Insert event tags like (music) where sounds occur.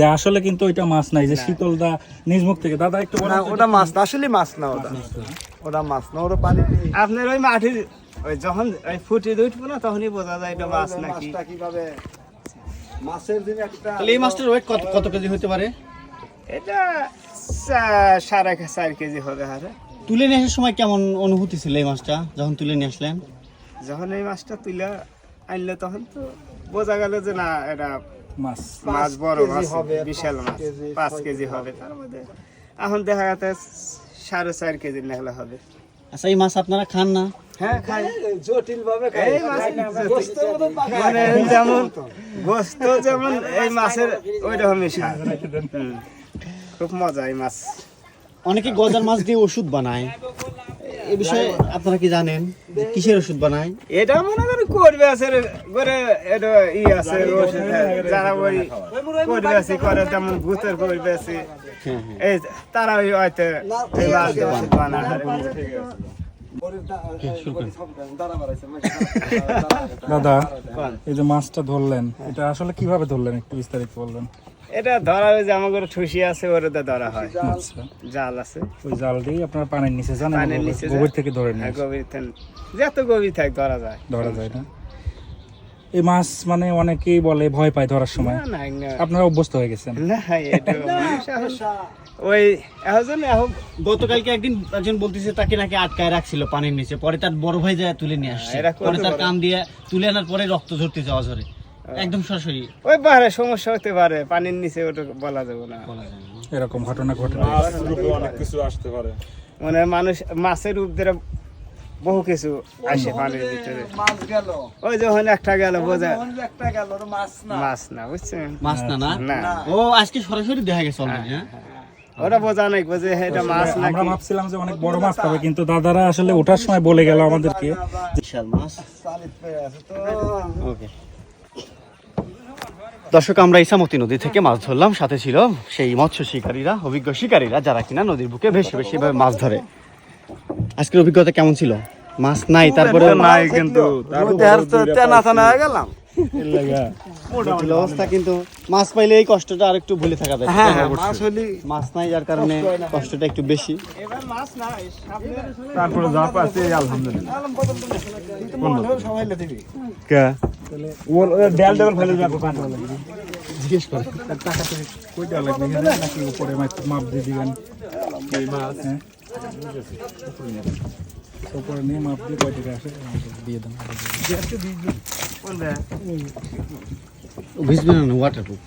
যে আসলে কিন্তু ওইটা মাছ নাই যে শীতলদা নিজমুখ থেকে। দাদা একটু না ওটা মাছ না আসলে মাছ না ওটা। ওটা মাছ না ওটা পানি আপনার ওই মাটির ওই যখন ওই ফুটে উঠবো না তখনই বোঝা যায় এটা মাছ নাকি। মাছটা কীভাবে? মাছের দিন একটা তাহলে এই মাছটার ওয়েট কত কত কেজি হতে পারে? এটা সাড়ে চার কেজি হবে হারে। তুলে নিয়ে আসার সময় কেমন অনুভূতি ছিল এই মাছটা যখন তুলে নিয়ে আসলেন? যখন এই মাছটা তুলে আনলে তখন তো বোঝা গেল যে না এটা মাছ। মাছ বড় মাছ বিশাল মাছ পাঁচ কেজি কেজি হবে তার মধ্যে। এখন দেখা যাচ্ছে সাড়ে চার কেজি নেহলে হবে। আচ্ছা এই মাছ আপনারা খান না? হ্যাঁ খাই। জটিল ভাবে মানে যেমন গোস্ত যেমন এই মাছের ওই রকমই স্বাদ খুব মজা এই মাছ। অনেকে গজার মাছ দিয়ে ওষুধ বানায়। এ বিষয়ে আপনারা কি জানেন কিসের ওষুধ বানায়? এটা মনে করেন করবে আছে করে এটা ই আছে ওষুধ, যারা ওই করবে আছে করে যেমন ভূতের করবে আছে। হ্যাঁ হ্যাঁ এই তারা ওই হয়তো বানায়। দাদা এই যে মাছটা ধরলেন এটা আসলে কীভাবে ধরলেন একটু বিস্তারিত বলবেন? এটা ধরা ওই যে আমার ঠুসি আছে ওরতে ধরা হয়। আচ্ছা। জাল আছে। ওই জাল দিয়ে আপনার পানির নিচে যান পানির নিচে গভীর থেকে ধরে নিয়ে হ্যাঁ, গভীর থেকে- যত গভীর থাক ধরা যায়। ধরা যায় না। এই মাছ মানে অনেকেই বলে ভয় পায় ধরার সময়। না, না, না। আপনারা অভ্যস্ত হয়ে গেছেন। (laughs) মানুষ এখন- ওই এখন এখন গতকালকে একদিন একজন বলতেছে তাকে নাকি আটকায় রাখছিল পানির নিচে। পরে তার বড় ভাই যায় তুলে নিয়ে আসছে। পরে তার কান দিয়ে তুলে আনার পরে রক্ত ঝরতে যাওয়া ঝরে। একদম সরাসরি। ওই পাহাড়ে সমস্যা হতে পারে পানির নিচে ওটা বলা যাবে না। এরকম ঘটনা ঘটে মানে মানুষ মাছের রূপ ধরে বহু কিছু আসে পানির ভিতরে। মাছ ওই যখন একটা গেল বোঝা একটা গেল মাছ না। বুঝছেন? মাছ না না? না। ও আজকে সরাসরি দেখা গেছে অলরেডি হ্যাঁ? ওরা বোঝা নাই বোঝে এটা মাছ আমরা ভাবছিলাম যে অনেক বড় মাছ পাবে কিন্তু দাদারা আসলে ওঠার সময় বলে গেল আমাদেরকে। বিশাল মাছ। চালিত পেয়ে আছে তো। ওকে দর্শক আমরা ইসামতি নদী থেকে মাছ ধরলাম। সাথে ছিল সেই মৎস্য শিকারীরা অভিজ্ঞ শিকারীরা যারা কিনা নদীর বুকে বেশি বেশি ভাবে মাছ ধরে। আজকের অভিজ্ঞতা কেমন ছিল? মাছ নাই তারপরে নাই কিন্তু। হয়ে গেলাম। অবস্থা কিন্তু মাছ পাইলে এই কষ্টটা আর একটু ভুলে থাকা যায়। হ্যাঁ হ্যাঁ মাছ হলি মাছ নাই যার কারণে কষ্টটা একটু বেশি। এবার মাছ নাই তারপরে যা পাচ্ছে আলহামদুলিল্লাহ। সবাই দিবি। ওর ডেল ডেল ফেলে যাব জিজ্ঞেস করে। টাকা থেকে কইটা লাগবে? নাকি উপরে মাপ- মাপ দিয়ে দিবেন। এই মাছ হ্যাঁ? উপরে নিয়ে মাপ দিয়ে কয় টাকা আসে? দিয়ে দেন। দেয়? ভিজবে না ওয়াটারপ্রুফ